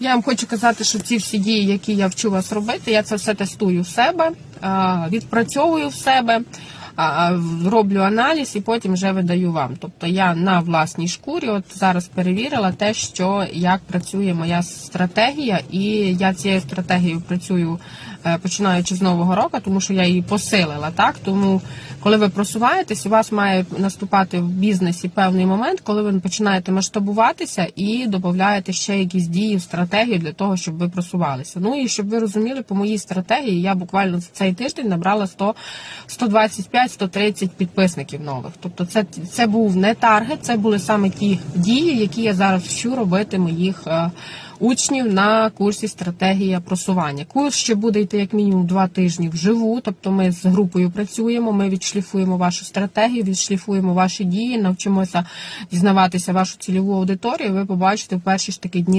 Я вам хочу казати, що ці всі дії, які я вчу вас робити, я це все тестую в себе, відпрацьовую в себе, роблю аналіз і потім вже видаю вам. Тобто я на власній шкурі от зараз перевірила те, що як працює моя стратегія, і я цією стратегією працюю е, починаючи з нового року, тому що я її посилила. Так тому, коли ви просуваєтесь, у вас має наступати в бізнесі певний момент, коли ви починаєте масштабуватися і додаєте ще якісь дії в стратегію для того, щоб ви просувалися. Ну і щоб ви розуміли, по моїй стратегії я буквально за цей тиждень набрала 100, 125-130 підписників нових. Тобто, це, це був не таргет, це були саме ті дії, які я зараз вчу робити моїх. Учнів на курсі стратегія просування. Курс ще буде йти як мінімум два тижні вживу. Тобто ми з групою працюємо. Ми відшліфуємо вашу стратегію, відшліфуємо ваші дії, навчимося дізнаватися вашу цільову аудиторію. Ви побачите в перші ж такі дні